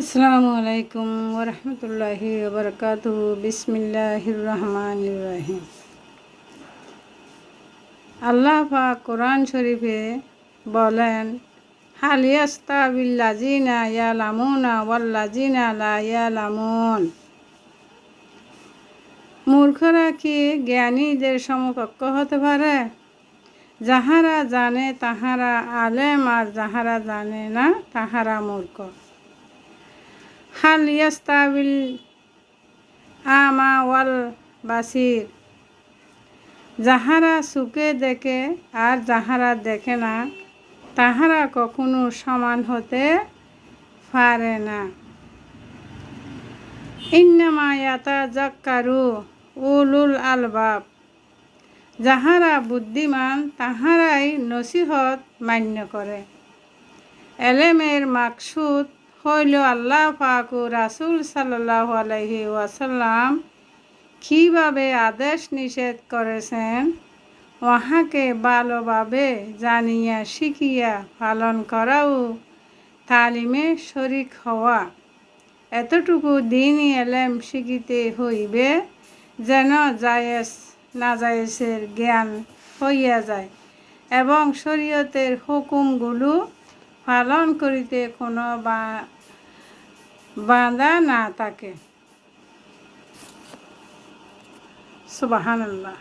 আসসালামু আলাইকুম ওরহমতুল্লাহি বরকাত বিসমিল্লাহির রহমানির রহিম। আল্লাহ পাক কোরআন শরীফে বলেন হালিয়াস্তা বিল্লাজিনা ইয়ালামুনা ওয়াল্লাজিনা লা মূর্খরা কি জ্ঞানীদের সমকক্ষ হতে পারে? যাহারা জানে তাহারা আলেম আর যাহারা জানে না তাহারা মূর্খ। হাল ইয়াস্তাবিল আমা ওয়াল বাসির। যাহারা সুখে দেখে আর যাহারা দেখে না, তাহারা কখনো সমান হতে পারে না। ইন্নামা ইয়াতা জাক্কারু উলুল আলবাব। যাহারা বুদ্ধিমান, তাহারাই নসিহত মান্য করে। এলেমের মাকসুদ হইল আল্লাহ ও রাসুল সাল্লাহ আলহি ওয়াসাল্লাম কীভাবে আদেশ নিষেধ করেছেন? ওহাকে ভালোভাবে জানিয়া, শিখিয়া, পালন করাও তালিমে শরিক হওয়া। এতটুকু দিনই এলেম শিখিতে হইবে যেন জায়েজ, নাজায়েজের জ্ঞান হইয়া যায় এবং শরীয়তের হুকুমগুলো পালন করিতে কোনো বাঁধা না থাকে। সুবাহান আল্লাহ